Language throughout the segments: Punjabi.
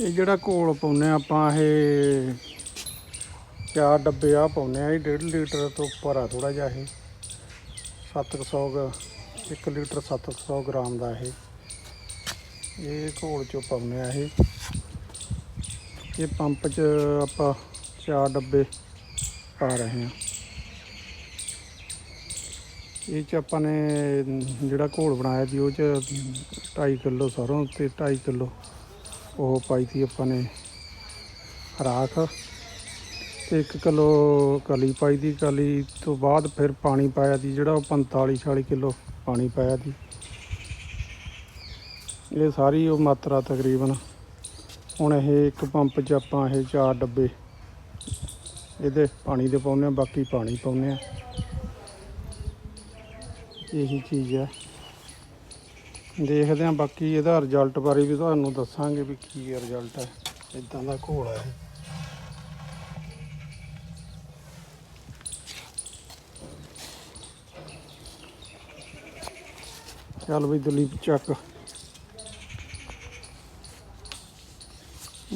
ਇਹ ਜਿਹੜਾ ਘੋਲ ਪਾਉਨੇ ਆ ਆਪਾਂ, ਇਹ ਚਾਰ ਡੱਬੇ ਆ ਪਾਉਨੇ ਆ ਇਹ 1.5 ਲੀਟਰ ਤੋਂ ਉੱਪਰ ਆ ਥੋੜਾ ਜਿਹਾ ਇਹ। 700 ਗ 1 ਲੀਟਰ 700 ਗ੍ਰਾਮ ਦਾ ਇਹ। ਇਹ ਘੋਲ ਚੋਂ ਪਾਉਨੇ ਆ ਇਹ। ਇਹ ਪੰਪ 'ਚ ਆਪਾਂ ਚਾਰ ਡੱਬੇ ਪਾ ਰਹੇ ਹਾਂ। ਇਹ 'ਚ ਆਪਾਂ ਨੇ ਜਿਹੜਾ ਘੋਲ ਬਣਾਇਆ ਸੀ, ਉਹ 'ਚ 2.5 ਕਿਲੋ ਸਰੋਂ ਤੇ 2.5 ਕਿਲੋ ਉਹ ਪਾਈ ਸੀ ਆਪਾਂ ਨੇ ਰਾਖ ਤੇ 1 ਕਿਲੋ ਕਲੀ ਪਾਈ ਦੀ, ਕਲੀ ਤੋਂ ਬਾਅਦ ਫਿਰ ਪਾਣੀ ਪਾਇਆ ਸੀ, ਜਿਹੜਾ ਉਹ 45 46 ਕਿਲੋ ਪਾਣੀ ਪਾਇਆ ਸੀ। ਇਹ ਸਾਰੀ ਉਹ ਮਾਤਰਾ ਤਕਰੀਬਨ ਹੁਣ ਇਹ ਇੱਕ ਪੰਪ 'ਚ ਆਪਾਂ ਇਹ ਚਾਰ ਡੱਬੇ ਇਹਦੇ ਪਾਣੀ ਦੇ ਪਾਉਂਦੇ ਆ ਬਾਕੀ ਪਾਣੀ ਪਾਉਂਦੇ ਆ ਇਹੀ ਚੀਜ਼ ਆ ਦੇਖਦੇ ਆ ਬਾਕੀ ਇਹਦਾ ਰਿਜ਼ਲਟ ਬਾਰੇ ਵੀ ਤੁਹਾਨੂੰ ਦੱਸਾਂਗੇ ਵੀ ਕੀ ਰਿਜ਼ਲਟ ਹੈ। ਇਦਾਂ ਦਾ ਘੋਲ ਹੈ ਚੱਲ ਬਈ ਦਲੀਪ ਚੱਕ।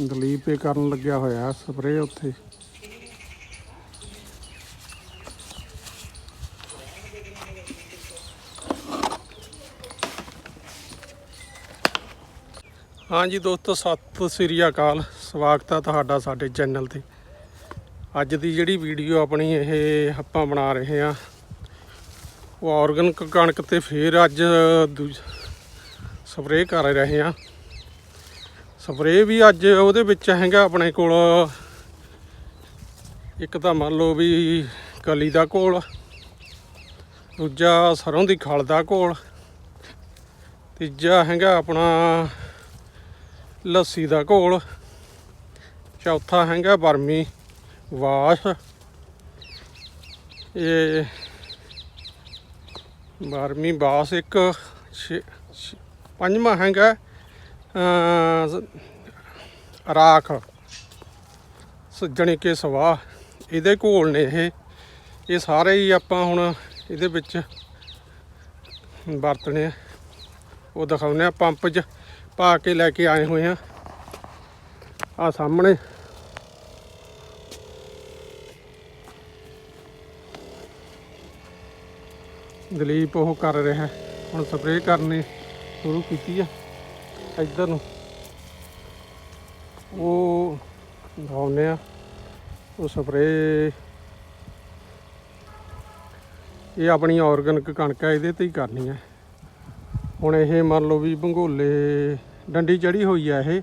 ਦਲੀਪ ਇਹ ਕਰਨ ਲੱਗਿਆ ਹੋਇਆ ਸਪਰੇਅ ਉੱਥੇ। ਹਾਂਜੀ ਦੋਸਤੋ, ਸਤਿ ਸ੍ਰੀ ਅਕਾਲ। ਸਵਾਗਤ ਹੈ ਤੁਹਾਡਾ ਸਾਡੇ ਚੈਨਲ ਤੇ। ਅੱਜ ਦੀ ਜਿਹੜੀ ਵੀਡੀਓ ਆਪਣੀ ਇਹ ਆਪਾਂ ਬਣਾ ਰਹੇ ਹਾਂ, ਉਹ ਆਰਗਨਿਕ ਕਣਕ ਤੇ ਫੇਰ ਅੱਜ ਸਪਰੇਅ ਕਰ ਰਹੇ ਹਾਂ। ਸਪਰੇਅ ਵੀ ਅੱਜ ਉਹਦੇ ਵਿੱਚ ਹੈਗਾ ਆਪਣੇ ਕੋਲ। ਇੱਕ ਤਾਂ ਮੰਨ ਲਓ ਵੀ ਕਲੀ ਦਾ ਘੋਲ, ਦੂਜਾ ਸਰੋਂ ਦੀ ਖਲ ਦਾ ਘੋਲ, ਤੀਜਾ ਹੈਗਾ ਆਪਣਾ ਲੱਸੀ ਦਾ ਘੋਲ ਚੌਥਾ ਹੈਗਾ ਬਰਮੀ ਵਾਸ਼। ਇਹ ਬਰਮੀ ਬਾਸ ਇੱਕ ਛੇ- ਛੇ- ਪੰਜਵਾਂ ਹੈਗਾ ਅਮ, ਰਾਖ ਸੱਜਣੇ ਕੇ ਸਵਾਹ। ਇਹਦੇ ਘੋਲ ਨੇ ਇਹ। ਇਹ ਸਾਰੇ ਹੀ ਆਪਾਂ ਹੁਣ ਇਹਦੇ ਵਿੱਚ ਵਰਤਣੇ ਉਹ ਦਿਖਾਉਂਦੇ ਆ ਪੰਪ 'ਚ। ਪਾ ਕੇ ਲੈ ਕੇ ਆਏ ਹੋਏ ਆ। ਆ ਸਾਹਮਣੇ। ਦਲੀਪ ਉਹ ਕਰ ਰਿਹਾ। ਹੁਣ ਸਪਰੇਅ ਕਰਨੀ ਸ਼ੁਰੂ ਕੀਤੀ ਆ। ਇੱਧਰ ਨੂੰ। ਉਹ ਦਿਖਾਉਂਦੇ ਆ। ਉਹ ਸਪਰੇਅ। ਇਹ ਆਪਣੀ ਆਰਗਨਿਕ ਕਣਕ ਹੈ ਇਹਦੇ ਤੇ ਹੀ ਕਰਨੀ ਹੈ ਹੁਣ ਇਹ ਮੰਨ ਲਓ ਵੀ ਭੰਗੋਲੇ ਡੰਡੀ ਚੜੀ ਹੋਈ ਆ ਇਹ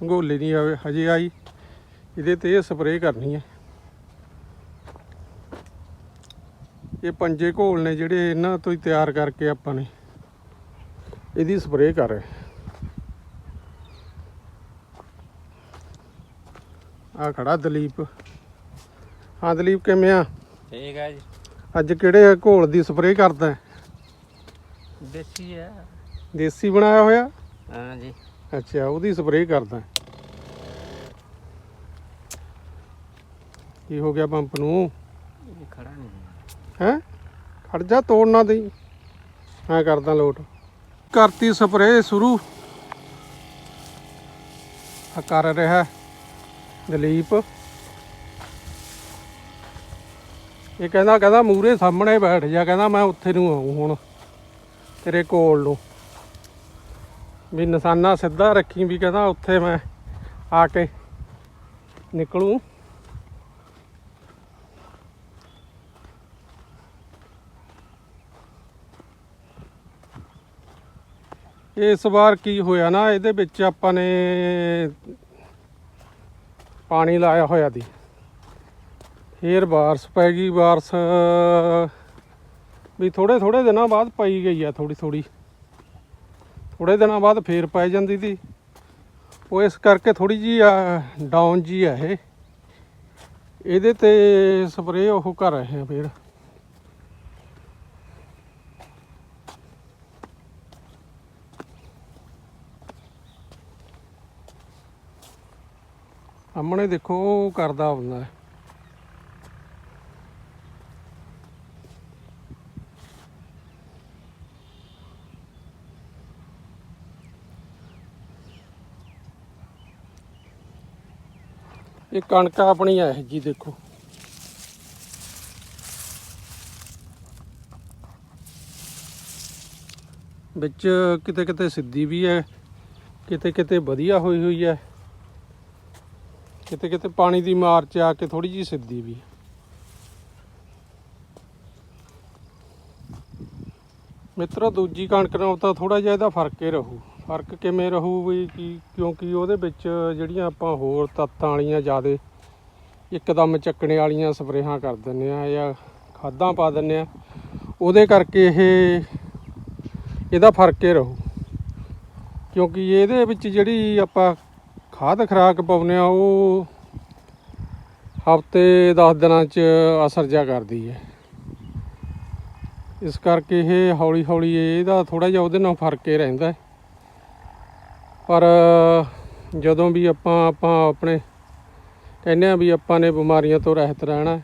ਭੰਗੋਲੇ ਦੀ ਆਵੇ- ਹਜੇ ਆਈ। ਇਹਦੇ ਤੇ ਇਹ ਸਪਰੇਅ ਕਰਨੀ ਹੈ ਇਹ ਪੰਜੇ ਘੋਲ ਨੇ ਜਿਹੜੇ ਇਹਨਾਂ ਤੋਂ ਹੀ ਤਿਆਰ ਕਰਕੇ ਆਪਾਂ ਨੇ ਇਹਦੀ ਸਪਰੇਅ ਕਰ ਰਹੇ। ਆ ਖੜਾ ਦਲੀਪ। ਹਾਂ ਦਲੀਪ ਕਿਵੇਂ ਆ? ਠੀਕ ਹੈ ਜੀ। ਅੱਜ ਕਿਹੜੇ ਘੋਲ ਦੀ ਸਪਰੇਅ ਕਰਦਾ ਹੈ? ਦੇਸੀ ਹੈ। ਦੇਸੀ ਬਣਾਇਆ ਹੋਇਆ? ਹਾਂ ਜੀ ਅੱਛਾ ਉਹਦੀ ਸਪਰੇਅ ਕਰਦਾ। ਕੀ ਹੋ ਗਿਆ ਪੰਪ ਨੂੰ? ਇਹ ਖੜਾ ਨਹੀਂ ਹੈ? ਖੜ ਜਾ ਤੋੜਨਾ ਦੇ ਮੈਂ ਕਰਦਾ ਲੋਟ। ਕਰਤੀ ਸਪਰੇਅ ਸ਼ੁਰੂ। ਆ ਕਰ ਰਿਹਾ ਦਲੀਪ। ਇਹ ਕਹਿੰਦਾ ਕਹਿੰਦਾ ਮੂਰੇ ਸਾਹਮਣੇ ਬੈਠ ਜਾ ਕਹਿੰਦਾ ਮੈਂ ਉੱਥੇ ਨੂੰ ਆਉਂ ਹੁਣ। ਤੇਰੇ ਕੋਲ ਨੂੰ। ਵੀ ਨਿਸ਼ਾਨਾ ਸਿੱਧਾ ਰੱਖੀ ਵੀ ਕਹਿੰਦਾ ਉੱਥੇ ਮੈਂ ਆ ਕੇ ਨਿਕਲੂ। ਇਸ ਵਾਰ ਕੀ ਹੋਇਆ ਨਾ, ਇਹਦੇ ਵਿੱਚ ਆਪਾਂ ਨੇ ਪਾਣੀ ਲਾਇਆ ਹੋਇਆ ਦੀ। ਫੇਰ ਬਾਰਸ ਪੈ ਗਈ, ਬਾਰਸ ਵੀ ਥੋੜੇ ਥੋੜੇ ਦਿਨਾਂ ਬਾਅਦ ਪਾਈ ਗਈ ਆ ਥੋੜੀ ਥੋੜੀ ਥੋੜੇ ਦਿਨਾਂ ਬਾਅਦ ਫੇਰ ਪੈ ਜਾਂਦੀ ਸੀ ਉਹ ਇਸ ਕਰਕੇ ਥੋੜੀ ਜੀ ਡਾਊਨ ਜੀ ਆ ਇਹ। ਇਹਦੇ ਤੇ ਸਪਰੇਅ ਉਹ ਕਰ ਰਹੇ ਆ ਫੇਰ। ਸਾਹਮਣੇ ਦੇਖੋ ਉਹ ਕਰਦਾ ਹੁੰਦਾ। ਹੈ। ਇਹ ਕਣਕ ਆਪਣੀ ਹੈ ਜੀ ਦੇਖੋ। ਵਿੱਚ ਕਿਤੇ ਕਿਤੇ ਸਿੱਧੀ ਵੀ ਹੈ ਕਿਤੇ ਕਿਤੇ ਵਧੀਆ ਹੋਈ ਹੋਈ ਹੈ। ਕਿਤੇ ਕਿਤੇ ਪਾਣੀ ਦੀ ਮਾਰ ਚ ਆ ਕੇ ਥੋੜੀ ਜਿਹੀ ਸਿੱਧੀ ਵੀ ਹੈ। ਮਿੱਤਰੋ, ਦੂਜੀ ਕਣਕ ਨਾਲੋਂ ਤਾਂ ਥੋੜਾ ਜਿਹਾ ਇਹਦਾ ਫ਼ਰਕ ਹੀ ਰਹੂ। ਫ਼ਰਕ ਕਿਵੇਂ ਰਹੂ ਵੀ ਕੀ, ਕਿਉਂਕਿ ਉਹਦੇ ਵਿੱਚ ਜਿਹੜੀਆਂ ਆਪਾਂ ਹੋਰ ਤੱਤਾਂ ਵਾਲੀਆਂ ਜ਼ਿਆਦੇ ਇੱਕਦਮ ਚੱਕਣੇ ਵਾਲੀਆਂ ਸਪਰੇਹਾਂ ਕਰ ਦਿੰਨੇ ਆ ਜਾਂ ਖਾਦਾਂ ਪਾ ਦਿੰਨੇ ਆ ਉਹਦੇ ਕਰਕੇ ਇਹ, ਇਹਦਾ ਫ਼ਰਕ ਇਹ ਰਹੂ। ਕਿਉਂਕਿ ਇਹਦੇ ਵਿੱਚ ਜਿਹੜੀ ਆਪਾਂ ਖਾਦ ਖਰਾਕ ਪਾਉਂਦੇ ਆ ਉਹ ਹਫ਼ਤੇ 10 ਦਿਨਾਂ ਚ ਅਸਰ ਜਾ ਕਰਦੀ ਹੈ। ਇਸ ਕਰਕੇ ਇਹ ਹੌਲੀ ਹੌਲੀ ਇਹਦਾ ਥੋੜਾ ਜਿਹਾ ਉਹਦੇ ਨਾਲ ਫ਼ਰਕ ਹੀ ਰਹਿੰਦਾ ਹੈ। ਪਰ ਜਦੋਂ ਵੀ ਆਪਾਂ ਆਪਾਂ ਆਪਣੇ ਕਹਿੰਦੇ ਆ ਵੀ ਆਪਾਂ ਨੇ ਬਿਮਾਰੀਆਂ ਤੋਂ ਰਹਿਤ ਰਹਿਣਾ ਹੈ,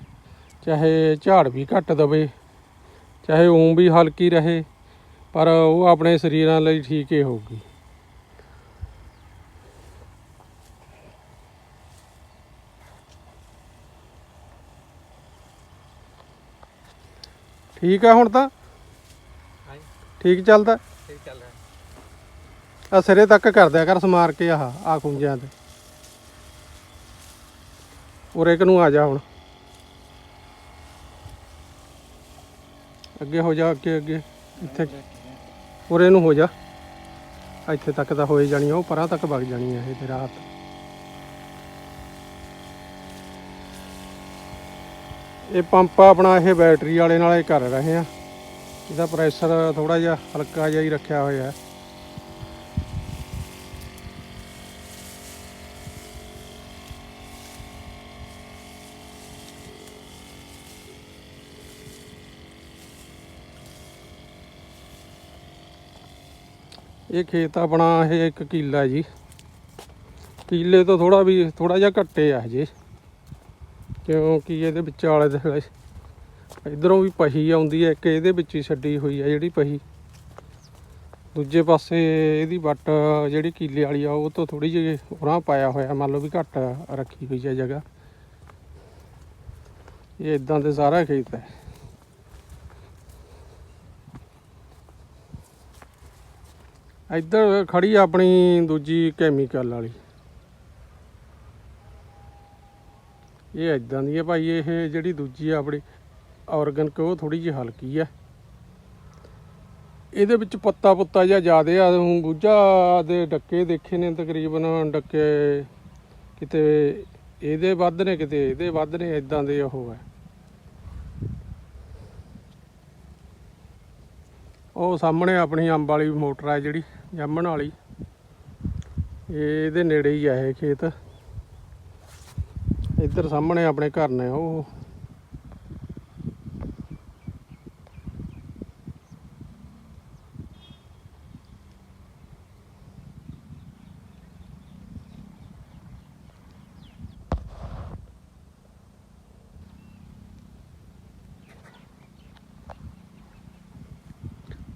ਚਾਹੇ ਝਾੜ ਵੀ ਘੱਟ ਦਵੇ ਚਾਹੇ ਊਂ ਵੀ ਹਲਕੀ ਰਹੇ ਪਰ ਉਹ ਆਪਣੇ ਸਰੀਰਾਂ ਲਈ ਠੀਕ ਹੀ ਹੋਊਗੀ। ਠੀਕ ਆ ਹੁਣ ਤਾਂ? ਠੀਕ ਚੱਲਦਾ? ਆ ਸਿਰੇ ਤੱਕ ਕਰ ਦਿਆ ਕਰ ਸਮਾਰ ਕੇ ਆਹ ਆ ਖੁੰਝਿਆਂ ਤੇ। ਉਰੇ ਕਿ ਨੂੰ ਆ ਜਾ ਹੁਣ। ਅੱਗੇ ਹੋ ਜਾ ਅੱਗੇ ਅੱਗੇ। ਇੱਥੇ। ਉਰੇ ਨੂੰ ਹੋ ਜਾ। ਇੱਥੇ ਤੱਕ ਤਾਂ ਹੋਏ ਜਾਣੀ ਆ, ਉਹ ਪਰਾਂ ਤੱਕ ਵਗ ਜਾਣੀ ਹੈ ਇਹ ਤੇਰਾ ਹੱਥ ਇਹ ਪੰਪ ਆਪਣਾ ਇਹ ਬੈਟਰੀ ਵਾਲੇ ਨਾਲ ਹੀ ਕਰ ਰਹੇ ਆ। ਇਹਦਾ ਪ੍ਰੈਸ਼ਰ ਥੋੜਾ ਜਿਹਾ ਹਲਕਾ ਜਿਹਾ ਹੀ ਰੱਖਿਆ ਹੋਇਆ। ਹੈ ਇਹ ਖੇਤ ਆਪਣਾ ਇਹ ਇੱਕ ਕਿੱਲਾ ਜੀ। ਕਿੱਲੇ ਤੋਂ ਥੋੜਾ ਵੀ ਥੋੜਾ ਜਿਹਾ ਘੱਟੇ ਆ ਹਜੇ। ਕਿਉਂਕਿ ਇਹਦੇ ਵਿੱਚ ਆਲੇ ਦੁਆਲੇ ਇਧਰੋਂ ਵੀ ਪਹੀ ਆਉਂਦੀ ਹੈ, ਇੱਕ ਇਹਦੇ ਵਿੱਚ ਹੀ ਛੱਡੀ ਹੋਈ ਹੈ ਜਿਹੜੀ ਪਹੀ। ਦੂਜੇ ਪਾਸੇ ਇਹਦੀ ਵੱਟ ਜਿਹੜੀ ਕਿੱਲੇ ਵਾਲੀ ਆ, ਉਹ ਤੋਂ ਥੋੜੀ ਜਿਹੀ ਉਰਾਂ ਪਾਇਆ ਹੋਇਆ, ਮੰਨ ਲਓ ਵੀ ਘੱਟ ਰੱਖੀ ਹੋਈ ਹੈ ਜਗ੍ਹਾ। ਇਹ ਇਦਾਂ ਦੇ ਸਾਰਾ ਖੇਤ ਹੈ। ਇੱਧਰ ਖੜੀ ਆਪਣੀ ਦੂਜੀ ਕੈਮੀਕਲ ਵਾਲੀ। ਇਹ ਇਦਾਂ ਦੀ ਹੈ ਭਾਈ, ਇਹ ਜਿਹੜੀ ਦੂਜੀ ਆਪਣੀ ਆਰਗਨਕ ਉਹ ਥੋੜੀ ਜਿਹੀ ਹਲਕੀ ਹੈ ਇਹਦੇ ਵਿੱਚ ਪੱਤਾ ਪੁੱਤਾ ਜਿਹਾ ਜ਼ਿਆਦੇ ਆ, ਹੁਣ ਗੁੱਜਾ ਦੇ ਡੱਕੇ ਦੇਖੇ ਨੇ ਤਕਰੀਬਨ, ਡੱਕੇ ਕਿਤੇ ਇਹਦੇ ਵੱਧ ਨੇ, ਕਿਤੇ ਇਹਦੇ ਵੱਧ ਨੇ ਇਦਾਂ ਦੇ ਉਹ ਹੈ ਉਹ ਸਾਹਮਣੇ ਆਪਣੀ ਅੰਬ ਵਾਲੀ ਮੋਟਰ ਹੈ ਜਿਹੜੀ। ਜਾਮਣ ਵਾਲੀ। ਇਹਦੇ ਨੇੜੇ ਹੀ ਆ ਇਹ ਖੇਤ। ਇੱਧਰ ਸਾਹਮਣੇ ਆਪਣੇ ਘਰ ਨੇ ਉਹ।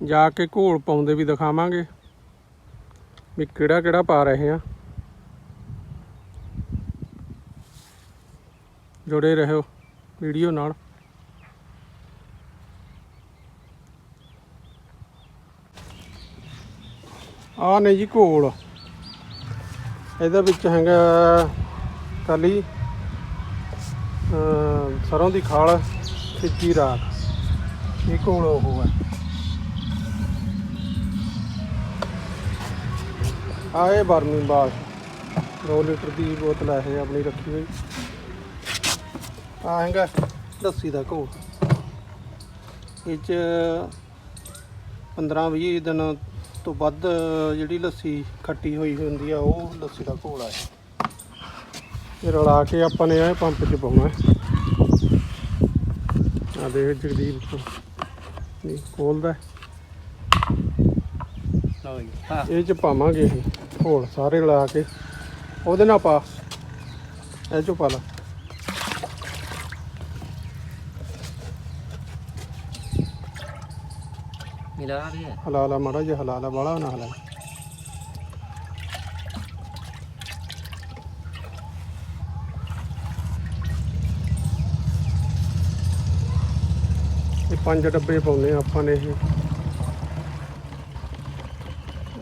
ਜਾ ਕੇ ਘੋਲ ਪਾਉਂਦੇ ਵੀ ਦਿਖਾਵਾਂਗੇ। ਵੀ ਕਿਹੜਾ ਕਿਹੜਾ ਪਾ ਰਹੇ ਆ। ਜੁੜੇ ਰਹੋ ਵੀਡੀਓ ਨਾਲ। ਆ ਨੇ ਜੀ ਘੋਲ। ਇਹਦੇ ਵਿੱਚ ਹੈਗਾ ਕਲੀ ਅਮ ਸਰੋਂ ਦੀ ਖਾਲ ਸਿੱਜੀ ਰਾਖ ਇਹ ਘੋਲ ਉਹ ਹੈ। ਆ ਇਹ ਬਰਮੀ ਬਾਗ 2 ਲੀਟਰ ਦੀ ਬੋਤਲ ਹੈ ਇਹ ਆਪਣੀ ਰੱਖੀ ਹੋਈ। ਆ ਹੈਗਾ ਲੱਸੀ ਦਾ ਘੋਲ। ਇਹ ਚ 15 20 ਦਿਨ ਤੋਂ ਵੱਧ ਜਿਹੜੀ ਲੱਸੀ ਖੱਟੀ ਹੋਈ ਹੁੰਦੀ ਆ ਉਹ ਲੱਸੀ ਦਾ ਘੋਲ ਆ ਇਹ। ਰਲਾ ਕੇ ਆਪਾਂ ਨੇ ਇਹ ਪੰਪ 'ਚ ਪਾਉਣਾ ਆ ਦੇਖ ਜਗਦੀਪ ਨਹੀਂ ਖੋਲਦਾ ਇਹ ਚ ਪਾਵਾਂਗੇ ਇਹ ਘੋਲ ਸਾਰੇ ਲਾ ਕੇ ਉਹਦੇ ਨਾਲ ਪਾ। ਇਹ ਚੋਂ ਪਾ ਲਾ। ਮਿਲਾ ਰਹੀ ਹੈ ਹਲਾਲਾ ਮਾੜਾ ਜਿਹਾ ਹਲਾਲਾ ਵਾਲਾ ਨਾ ਹਲਾਲਾ ਇਹ ਪੰਜ ਡੱਬੇ ਪਾਉਨੇ ਆਪਾਂ ਨੇ ਇਹ।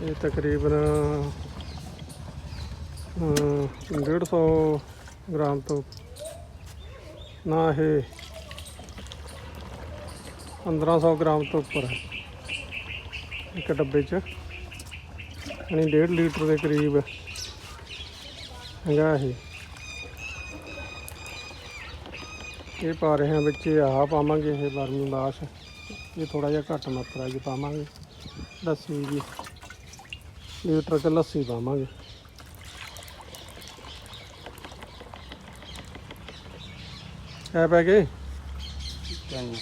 ਇਹ ਤਕਰੀਬਨ 150 ਗ੍ਰਾਮ ਤੋਂ ਨਾ ਇਹ 1500 ਗ੍ਰਾਮ ਤੋਂ ਉੱਪਰ ਹੈ। ਇੱਕ ਡੱਬੇ 'ਚ, ਯਾਨੀ 1.5 ਲੀਟਰ ਦੇ ਕਰੀਬ ਹੈਗਾ ਇਹ। ਇਹ ਪਾ ਰਹੇ ਹਾਂ ਵਿੱਚ ਆਹ ਪਾਵਾਂਗੇ, ਇਹ ਬਰਮੀ ਬਾਸ਼। ਇਹ ਥੋੜਾ ਜਿਹਾ ਘੱਟ ਮਾਤਰਾ 'ਚ ਪਾਵਾਂਗੇ। ਲੱਸੀ ਜੀ, ਲੀਟਰ ਚ ਲੱਸੀ ਪਾਵਾਂਗੇ। ਐ ਪੈ ਗਏ? ਚੰਗਾ।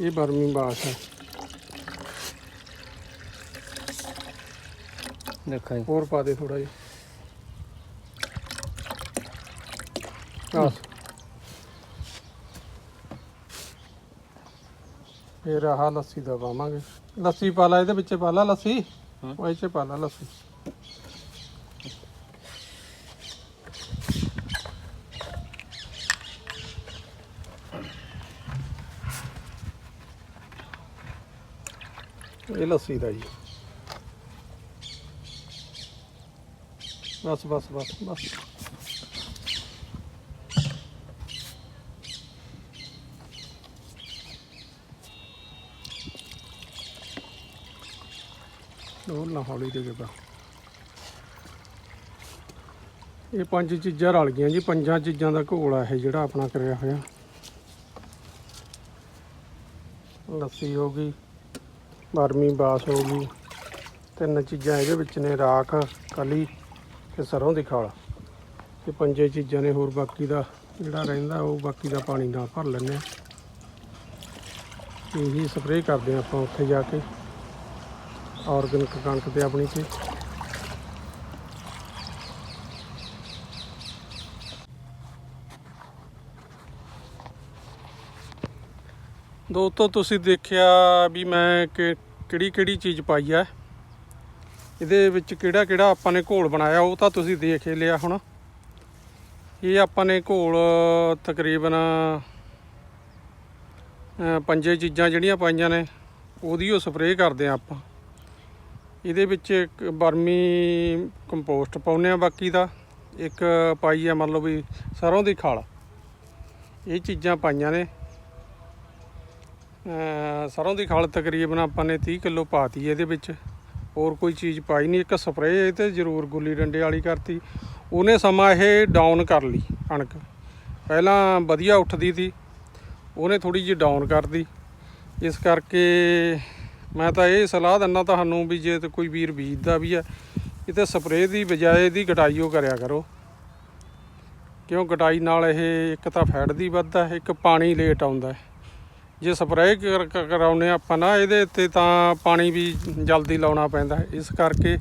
ਇਹ ਬਰਮੀ ਬਾਸ਼ ਹੈ। ਦੇਖੋ ਹੋਰ ਪਾ ਦੇ ਥੋੜਾ ਜਿਹਾ। ਬਸ ਫਿਰ ਆਹ ਲੱਸੀ ਦਾ ਪਾਵਾਂਗੇ ਲੱਸੀ ਪਾ ਲਾ ਇਹਦੇ ਵਿੱਚ ਪਾ ਲਾ ਲੱਸੀ। ਉਹ ਇਹ 'ਚ ਪਾ ਲਾ ਲੱਸੀ। ਇਹ ਲੱਸੀ ਦਾ ਜੀ। ਬਸ ਬਸ ਬਸ ਬਸ। ਨਾ ਹੌਲੀ ਦੇ ਕੇ ਇਹ ਪੰਜ ਚੀਜ਼ਾਂ ਰਲ ਗਈਆਂ ਜੀ, ਪੰਜਾਂ ਚੀਜ਼ਾਂ ਦਾ ਘੋਲ ਆ ਇਹ ਜਿਹੜਾ ਆਪਣਾ ਕਰਿਆ ਹੋਇਆ। ਲੱਸੀ ਹੋ ਗਈ, ਬਰਮੀ ਬਾਸ ਹੋ ਗਈ, ਤਿੰਨ ਚੀਜ਼ਾਂ ਇਹਦੇ ਵਿੱਚ ਨੇ, ਰਾਖ, ਕਲੀ ਤੇ ਸਰੋਂ ਦੀ ਖਾਲ। ਤੇ ਪੰਜੇ ਚੀਜ਼ਾਂ ਨੇ, ਹੋਰ ਬਾਕੀ ਦਾ ਜਿਹੜਾ ਰਹਿੰਦਾ, ਉਹ ਬਾਕੀ ਦਾ ਪਾਣੀ ਨਾਲ ਭਰ ਲੈਂਦੇ ਆ ਇਹੀ ਸਪਰੇਅ ਕਰਦੇ ਆ ਆਪਾਂ ਉੱਥੇ ਜਾ ਕੇ। ਆਰਗੈਨਿਕ ਕਣਕ ਤੇ ਆਪਣੀ ਤੇ ਦੋਸਤੋ, ਤੁਸੀਂ ਦੇਖਿਆ ਵੀ ਮੈਂ ਕਿ ਕਿਹੜੀ ਕਿਹੜੀ ਚੀਜ਼ ਪਾਈ ਆ। ਇਹਦੇ ਵਿੱਚ ਕਿਹੜਾ ਕਿਹੜਾ ਆਪਾਂ ਨੇ ਘੋਲ ਬਣਾਇਆ, ਉਹ ਤਾਂ ਤੁਸੀਂ ਦੇਖ ਹੀ ਲਿਆ ਹੁਣ। ਇਹ ਆਪਾਂ ਨੇ ਘੋਲ ਤਕਰੀਬਨ ਪੰਜੇ ਚੀਜ਼ਾਂ ਜਿਹੜੀਆਂ ਪਾਈਆਂ ਨੇ, ਉਹਦੀ ਉਹ ਸਪਰੇਅ ਕਰਦੇ ਆ ਆਪਾਂ। ਇਹਦੇ ਵਿੱਚ ਇੱਕ ਬਰਮੀ ਕੰਪੋਸਟ ਪਾਉਂਦੇ ਆ ਬਾਕੀ ਦਾ। ਇੱਕ ਪਾਈ ਆ ਮੰਨ ਲਓ ਵੀ ਸਰੋਂ ਦੀ ਖਾਲ। ਇਹ ਚੀਜ਼ਾਂ ਪਾਈਆਂ ਨੇ। ਅਹ ਸਰੋਂ ਦੀ ਖਾਲ ਤਕਰੀਬਨ ਆਪਾਂ ਨੇ 30 ਕਿਲੋ ਪਾਤੀ ਇਹਦੇ ਵਿੱਚ। ਹੋਰ ਕੋਈ ਚੀਜ਼ ਪਾਈ ਨਹੀਂ। ਇੱਕ ਸਪਰੇਅ ਇਹ ਤੇ ਜ਼ਰੂਰ ਗੁੱਲੀ ਡੰਡੇ ਵਾਲੀ ਕਰਤੀ। ਉਹਨੇ ਸਮਾਂ ਇਹ ਡਾਊਨ ਕਰ ਲਈ ਕਣਕ। ਪਹਿਲਾਂ ਵਧੀਆ ਉੱਠਦੀ ਸੀ ਉਹਨੇ ਥੋੜੀ ਜਿਹੀ ਡਾਊਨ ਕਰਦੀ ਇਸ ਕਰਕੇ ਮੈਂ ਤਾਂ ਇਹ ਸਲਾਹ ਦਿੰਦਾ ਤੁਹਾਨੂੰ ਵੀ ਜੇ ਤੇ ਕੋਈ ਵੀਰ ਬੀਜਦਾ ਵੀ ਹੈ ਇਹ ਤੇ ਸਪਰੇਅ ਦੀ ਬਜਾਏ ਇਹਦੀ ਕਟਾਈ ਉਹ ਕਰਿਆ ਕਰੋ। ਕਿਉਂ ਗਟਾਈ ਨਾਲ ਇਹ ਇੱਕ ਤਾਂ ਫੈਟ ਦੀ ਵੱਧਦਾ, ਇੱਕ ਪਾਣੀ ਲੇਟ ਆਉਂਦਾ। ਜੇ ਸਪਰੇਅ ਕਰ- ਕਰ- ਕਰਾਉਂਦੇ ਹਾਂ ਆਪਾਂ ਨਾ ਇਹਦੇ ਉੱਤੇ ਤਾਂ ਪਾਣੀ ਵੀ ਜਲਦੀ ਲਾਉਣਾ ਪੈਂਦਾ। ਇਸ ਕਰਕੇ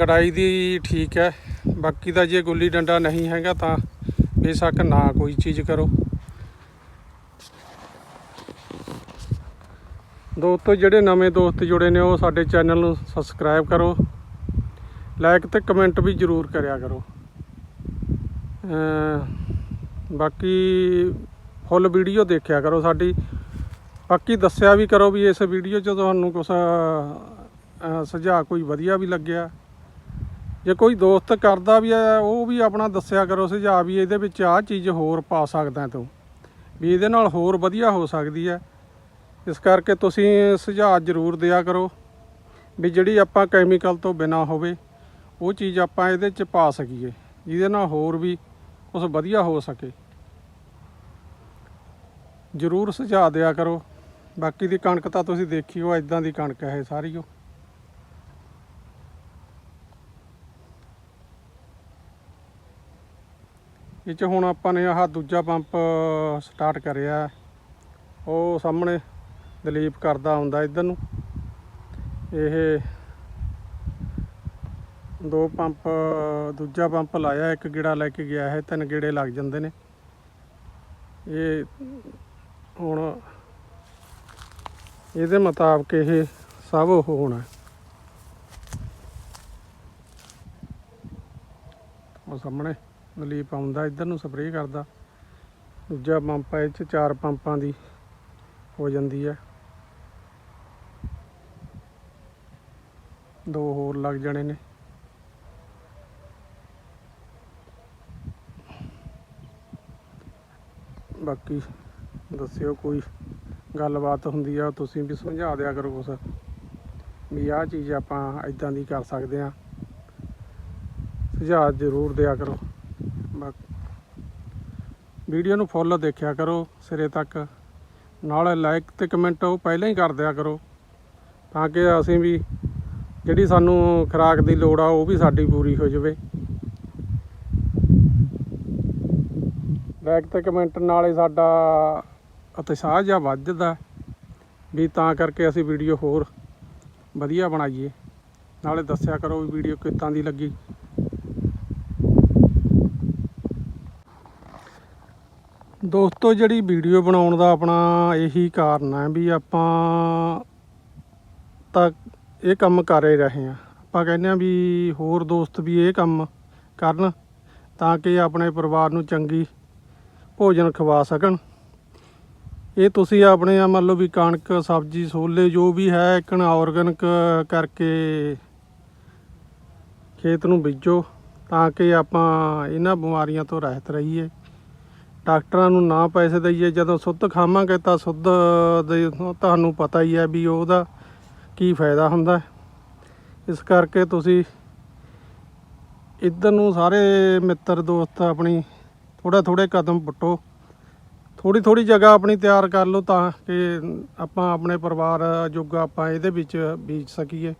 ਗੜਾਈ ਦੀ ਠੀਕ ਹੈ। ਬਾਕੀ ਦਾ ਜੇ ਗੁੱਲੀ ਡੰਡਾ ਨਹੀਂ ਹੈਗਾ ਤਾਂ ਬੇਸ਼ੱਕ ਨਾ ਕੋਈ ਚੀਜ਼ ਕਰੋ। ਦੋਸਤੋ, ਜਿਹੜੇ ਨਵੇਂ ਦੋਸਤ ਜੁੜੇ ਨੇ, ਉਹ ਸਾਡੇ ਚੈਨਲ ਨੂੰ ਸਬਸਕ੍ਰਾਈਬ ਕਰੋ ਲਾਈਕ ਤੇ ਕਮੈਂਟ ਵੀ ਜ਼ਰੂਰ ਕਰਿਆ ਕਰੋ। ਬਾਕੀ ਫੁੱਲ ਵੀਡੀਓ ਦੇਖਿਆ ਕਰੋ ਸਾਡੀ। ਬਾਕੀ ਦੱਸਿਆ ਵੀ ਕਰੋ ਵੀ ਇਸ ਵੀਡੀਓ 'ਚ ਤੁਹਾਨੂੰ ਕੁਛ ਸੁਝਾਅ ਕੋਈ ਵਧੀਆ ਵੀ ਲੱਗਿਆ। ਜੇ ਕੋਈ ਦੋਸਤ ਕਰਦਾ ਵੀ ਹੈ ਉਹ ਵੀ ਆਪਣਾ ਦੱਸਿਆ ਕਰੋ ਸੁਝਾਅ ਵੀ ਇਹਦੇ ਵਿੱਚ ਆਹ ਚੀਜ਼ ਹੋਰ ਪਾ ਸਕਦਾ ਤੂੰ, ਵੀ ਇਹਦੇ ਨਾਲ ਹੋਰ ਵਧੀਆ ਹੋ ਸਕਦੀ ਹੈ ਇਸ ਕਰਕੇ ਤੁਸੀਂ ਸੁਝਾਅ ਜ਼ਰੂਰ ਦਿਆ ਕਰੋ ਵੀ ਜਿਹੜੀ ਆਪਾਂ ਕੈਮੀਕਲ ਤੋਂ ਬਿਨਾ ਹੋਵੇ, ਉਹ ਚੀਜ਼ ਆਪਾਂ ਇਹਦੇ 'ਚ ਪਾ ਸਕੀਏ, ਜਿਹਦੇ ਨਾਲ ਹੋਰ ਵੀ ਕੁਝ ਵਧੀਆ ਹੋ ਸਕੇ। ਜ਼ਰੂਰ ਸੁਝਾਅ ਦਿਆ ਕਰੋ। ਬਾਕੀ ਦੀ ਕਣਕ ਤਾਂ ਤੁਸੀਂ ਦੇਖੀਓ ਹੋ ਇਦਾਂ ਦੀ ਕਣਕ ਹੈ ਸਾਰੀ ਉਹ। ਇਹ 'ਚ ਹੁਣ ਆਪਾਂ ਨੇ ਆਹ ਦੂਜਾ ਪੰਪ ਸਟਾਰਟ ਕਰਿਆ। ਉਹ ਸਾਹਮਣੇ ਦਲੀਪ ਕਰਦਾ ਹੁੰਦਾ ਇੱਧਰ ਨੂੰ। ਇਹ ਦੋ ਪੰਪ, ਦੂਜਾ ਪੰਪ ਲਾਇਆ, ਇੱਕ ਗੇੜਾ ਲੈ ਕੇ ਗਿਆ ਹੈ, ਤਿੰਨ ਗੇੜੇ ਲੱਗ ਜਾਂਦੇ ਨੇ। ਇਹ ਹੁਣ ਇਹਦੇ ਮੁਤਾਬਕ ਇਹ ਸਭ ਉਹ ਹੋਣਾ। ਉਹ ਸਾਹਮਣੇ ਦਲੀਪ ਆਉਂਦਾ, ਇੱਧਰ ਨੂੰ ਸਪਰੇਅ ਕਰਦਾ। ਦੂਜਾ ਪੰਪ ਹੈ, ਇਹ ਚ ਚਾਰ ਪੰਪਾਂ ਦੀ ਹੋ ਜਾਂਦੀ ਹੈ। ਦੋ ਹੋਰ ਲੱਗ ਜਾਣੇ ਨੇ। ਬਾਕੀ ਦੱਸਿਓ ਕੋਈ ਗੱਲਬਾਤ ਹੁੰਦੀ ਆ, ਤੁਸੀਂ ਵੀ ਸਮਝਾ ਦਿਆ ਕਰੋ ਕੁਛ ਵੀ ਆਹ ਚੀਜ਼ ਆਪਾਂ ਇਦਾਂ ਦੀ ਕਰ ਸਕਦੇ ਆ। ਸੁਝਾਅ ਜ਼ਰੂਰ ਦਿਆ ਕਰੋ। ਬਾਕੀ ਵੀਡੀਓ ਨੂੰ ਫੁੱਲ ਦੇਖਿਆ ਕਰੋ ਸਿਰੇ ਤੱਕ। ਨਾਲ ਲਾਈਕ ਤੇ ਕਮੈਂਟ ਉਹ ਪਹਿਲਾਂ ਹੀ ਕਰ ਦਿਆ ਕਰੋ ਤਾਂ ਕਿ ਅਸੀਂ ਵੀ ਜਿਹੜੀ ਸਾਨੂੰ ਖੁਰਾਕ ਦੀ ਲੋੜ ਆ, ਉਹ ਵੀ ਸਾਡੀ ਪੂਰੀ ਹੋ ਜਾਵੇ। ਲਾਈਕ ਤੇ ਕਮੈਂਟ ਨਾਲ ਸਾਡਾ ਉਤਸ਼ਾਹ ਜਿਹਾ ਵੱਧਦਾ, ਵੀ ਤਾਂ ਕਰਕੇ ਅਸੀਂ ਵੀਡੀਓ ਹੋਰ ਵਧੀਆ ਬਣਾਈਏ। ਨਾਲੇ ਦੱਸਿਆ ਕਰੋ ਵੀ ਵੀਡੀਓ ਕਿੱਦਾਂ ਦੀ ਲੱਗੀ। ਦੋਸਤੋ, ਜਿਹੜੀ ਵੀਡੀਓ ਬਣਾਉਣ ਦਾ ਆਪਣਾ ਇਹੀ ਕਾਰਨ ਹੈ ਵੀ ਆਪਾਂ ਤਾਂ ਇਹ ਕੰਮ ਕਰ ਰਹੇ ਹਾਂ। ਆਪਾਂ ਕਹਿੰਦੇ ਆ ਵੀ ਹੋਰ ਦੋਸਤ ਵੀ ਇਹ ਕੰਮ ਕਰਨ ਤਾਂ ਕਿ ਆਪਣੇ ਪਰਿਵਾਰ ਨੂੰ ਚੰਗੀ ਭੋਜਨ ਖਵਾ ਸਕਣ। ਇਹ ਤੁਸੀਂ ਆਪਣੇ ਆ ਮੰਨ ਲਓ ਵੀ ਕਣਕ, ਸਬਜ਼ੀ, ਛੋਲੇ ਜੋ ਵੀ ਹੈ, ਇੱਕ ਆਰਗੈਨਿਕ ਕਰਕੇ ਖੇਤ ਨੂੰ ਬੀਜੋ ਤਾਂ ਕਿ ਆਪਾਂ ਇਹਨਾਂ ਬਿਮਾਰੀਆਂ ਤੋਂ ਰਹਿਤ ਰਹੀਏ। ਡਾਕਟਰਾਂ ਨੂੰ ਨਾ ਪੈਸੇ ਦਈਏ। ਜਦੋਂ ਸੁੱਧ ਖਾਵਾਂਗੇ ਤਾਂ ਸੁੱਧ ਦੇ ਤੁਹਾਨੂੰ ਪਤਾ ਹੀ ਹੈ ਵੀ ਉਹਦਾ ਕੀ ਫਾਇਦਾ ਹੁੰਦਾ ਇਸ ਕਰਕੇ ਤੁਸੀਂ ਇੱਧਰ ਨੂੰ ਸਾਰੇ ਮਿੱਤਰ, ਦੋਸਤ ਆਪਣੀ ਥੋੜਾ ਥੋੜੇ ਕਦਮ ਪੁੱਟੋ। ਥੋੜੀ ਥੋੜੀ ਜਗ੍ਹਾ ਆਪਣੀ ਤਿਆਰ ਕਰ ਲਓ ਤਾਂ ਕਿ ਆਪਾਂ ਆਪਣੇ ਪਰਿਵਾਰ ਜੋਗਾ ਆਪਾਂ ਇਹਦੇ ਵਿੱਚ ਬੀਜ ਸਕੀਏ।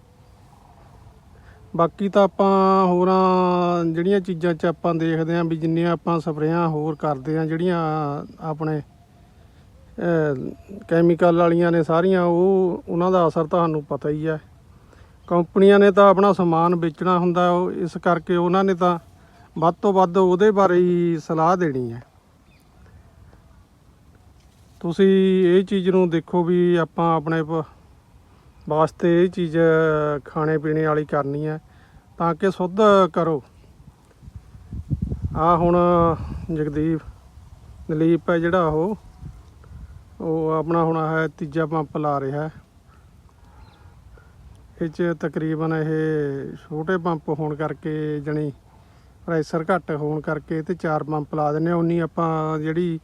ਬਾਕੀ ਤਾਂ ਆਪਾਂ ਹੋਰਾਂ ਜਿਹੜੀਆਂ ਚੀਜ਼ਾਂ 'ਚ ਆਪਾਂ ਦੇਖਦੇ ਆਂ ਵੀ ਜਿੰਨੀਆਂ ਆਪਾਂ ਸਪਰੇਆਂ ਹੋਰ ਕਰਦੇ ਆਂ ਜਿਹੜੀਆਂ ਆਪਣੇ ਕੈਮੀਕਲ ਵਾਲੀਆਂ ਨੇ ਸਾਰੀਆਂ, ਉਹ ਉਹਨਾਂ ਦਾ ਅਸਰ ਤੁਹਾਨੂੰ ਪਤਾ ਹੀ ਹੈ। ਕੰਪਨੀਆਂ ਨੇ ਤਾਂ ਆਪਣਾ ਸਮਾਨ ਵੇਚਣਾ ਹੁੰਦਾ, ਉਹ ਇਸ ਕਰਕੇ ਉਹਨਾਂ ਨੇ ਤਾਂ ਵੱਧ ਤੋਂ ਵੱਧ ਉਹਦੇ ਬਾਰੇ ਹੀ ਸਲਾਹ ਦੇਣੀ ਹੈ। ਤੁਸੀਂ ਇਹ ਚੀਜ਼ ਨੂੰ ਦੇਖੋ ਵੀ ਆਪਾਂ ਆਪਣੇ ਪ- ਵਾਸਤੇ ਇਹ ਚੀਜ਼ ਖਾਣੇ ਪੀਣੇ ਵਾਲੀ ਕਰਨੀ ਹੈ, ਤਾਂ ਕਿ ਸੁੱਧ ਕਰੋ। ਆ ਹੁਣ ਜਗਦੀਪ ਦਲੀਪ ਹੈ ਜਿਹੜਾ ਉਹ। ਉਹ ਆਪਣਾ ਹੁਣ ਹੈ ਤੀਜਾ ਪੰਪ ਲਾ ਰਿਹਾ। ਇਹ 'ਚ ਤਕਰੀਬਨ ਇਹ ਛੋਟੇ ਪੰਪ ਹੋਣ ਕਰਕੇ ਜਣੀ ਪ੍ਰੈਸ਼ਰ ਘੱਟ ਹੋਣ ਕਰਕੇ ਤੇ ਚਾਰ ਪੰਪ ਲਾ ਦਿੰਨੇ ਆ ਉਨੀ ਆਪਾਂ ਜਿਹੜੀ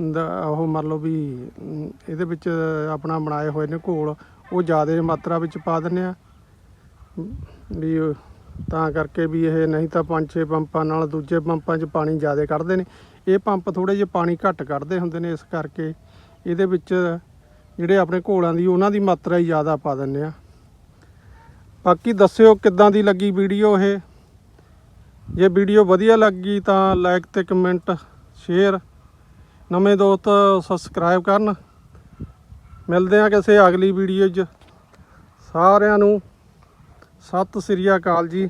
ਉਹ ਮੰਨ ਲਓ ਵੀ ਇਹਦੇ ਵਿੱਚ ਆਪਣਾ ਬਣਾਏ ਹੋਏ ਨੇ ਘੋਲ, ਉਹ ਜ਼ਿਆਦਾ ਮਾਤਰਾ ਵਿੱਚ ਪਾ ਦਿੰਨੇ ਆ ਵੀ ਤਾਂ ਕਰਕੇ ਵੀ ਇਹ ਨਹੀਂ ਤਾਂ ਪੰਜ ਛੇ ਪੰਪਾਂ ਨਾਲ ਦੂਜੇ ਪੰਪਾਂ 'ਚ ਪਾਣੀ ਜ਼ਿਆਦਾ ਕੱਢਦੇ ਨੇ। ਇਹ ਪੰਪ ਥੋੜੇ ਜਿਹਾ ਪਾਣੀ ਘੱਟ ਕੱਢਦੇ ਹੁੰਦੇ ਨੇ ਇਸ ਕਰਕੇ ਇਹਦੇ ਵਿੱਚ ਜਿਹੜੇ ਆਪਣੇ ਘੋਲਾਂ ਦੀ, ਉਹਨਾਂ ਦੀ ਮਾਤਰਾ ਹੀ ਜ਼ਿਆਦਾ ਪਾ ਦਿੰਨੇ ਆ। ਬਾਕੀ ਦੱਸਿਓ ਕਿੱਦਾਂ ਦੀ ਲੱਗੀ ਵੀਡੀਓ ਇਹ। ਜੇ ਵੀਡੀਓ ਵਧੀਆ ਲੱਗੀ ਤਾਂ ਲਾਈਕ ਤੇ ਕਮੈਂਟ ਸ਼ੇਅਰ ਨਵੇਂ ਦੋਸਤ ਸਬਸਕ੍ਰਾਈਬ ਕਰਨ। ਮਿਲਦੇ ਆ ਕਿਸੇ ਅਗਲੀ ਵੀਡੀਓ 'ਚ। ਸਾਰਿਆਂ ਨੂੰ ਸਤਿ ਸ੍ਰੀ ਅਕਾਲ ਜੀ।